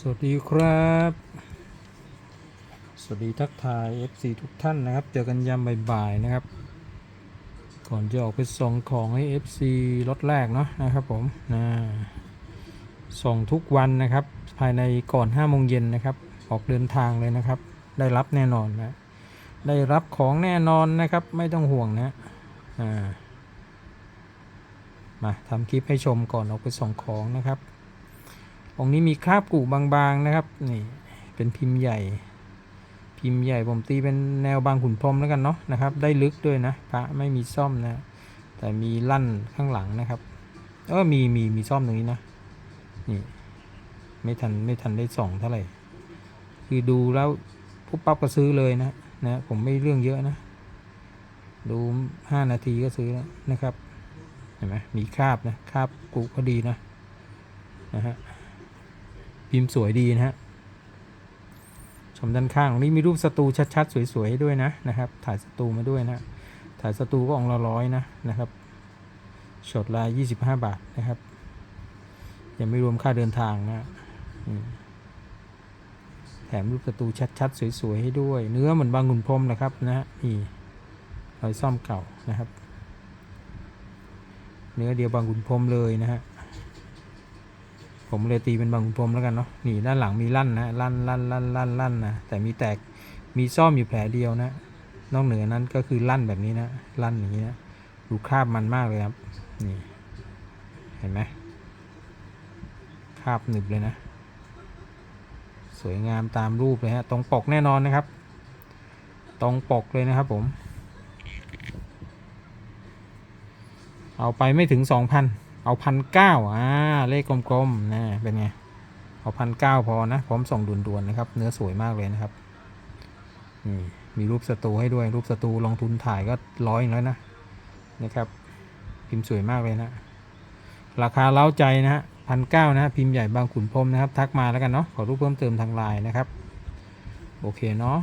สวัสดีครับ สวัสดีทักทาย FC ทุกท่านนะครับ เจอกันยามบ่ายๆนะครับ ก่อนจะออกไปส่งของให้ FC รถแรกเนาะนะครับผมนะส่งทุกวันนะครับ ภายในก่อน5โมงเย็นนะครับ ออกเดินทางเลยนะครับ ได้รับแน่นอนนะ ได้รับของแน่นอนนะครับ ไม่ต้องห่วงนะอ่ามาทำคลิปให้ชมก่อนออกไปส่งของนะครับ องนี้มีคราบกุบางๆนะครับนี่เป็นพิมพ์ใหญ่ พิมพ์ใหญ่ผมตีเป็นแนวบางขุนพรมแล้วกันเนาะนะครับ ได้ลึกด้วยนะพระไม่มีซ่อมนะ แต่มีลั่นข้างหลังนะครับเออมีมีมีซ่อมตรงนี้นะนี่ไม่ทันไม่ทันได้ส่องเท่าไหร่คือดูแล้วปุ๊บปั๊บก็ซื้อเลยนะนะผมไม่เรื่องเยอะนะ ดูห้านาทีก็ซื้อแล้วนะครับเห็นไหมมีคราบนะคราบกุก็ดีนะนะฮะ พิมพ์สวยดีนะฮะชมด้านข้างตรงนี้มีรูปสตูชัดๆ สวยๆให้ด้วยนะนะครับ ถ่ายสตูมาด้วยนะถ่ายสตูก็องละร้อยนะนะครับช็อตละยี่สิบห้าบาทนะครับ ยังไม่รวมค่าเดินทางนะแถมรูปสตูชัดๆ สวย ๆ ให้ด้วย เนื้อเหมือนบางขุนพรมนะครับนะฮะนี่รอยซ่อมเก่านะครับ เนื้อเดียวบางขุนพรมเลยนะฮะ ผมเลยตีเป็นบางขุนพรมแล้วกันเนาะนี่ด้านหลังมีลั่นนะลั่นลั่นลั่นลั่นลั่นนะแต่มีแตกมีซ่อมอยู่แผลเดียวนะ นอกเหนือนั้นก็คือลั่นแบบนี้นะลั่นอย่างนี้นะดูคราบมันมากเลยครับนี่เห็นไหมคราบหนึบเลยนะ สวยงามตามรูปเลยฮะตรงปกแน่นอนนะครับ ตรงปกเลยนะครับผม เอาไปไม่ถึงสองพัน เอาพันเก้าอ่า เลขกลมๆนะเป็นไง เอาพันเก้าพอนะ พร้อมส่งด่วนๆนะครับ เนื้อสวยมากเลยนะครับนี่มีรูปสตูให้ด้วย รูปสตูลงทุนถ่ายก็ร้อยแล้วนะนะครับ พิมพ์สวยมากเลยนะ ราคาเล้าใจนะฮะพันเก้านะ พิมพ์ใหญ่บางขุนพรมนะครับ ทักมาแล้วกันเนาะ ขอรูปเพิ่มเติมทางไลน์นะครับ โอเคเนาะ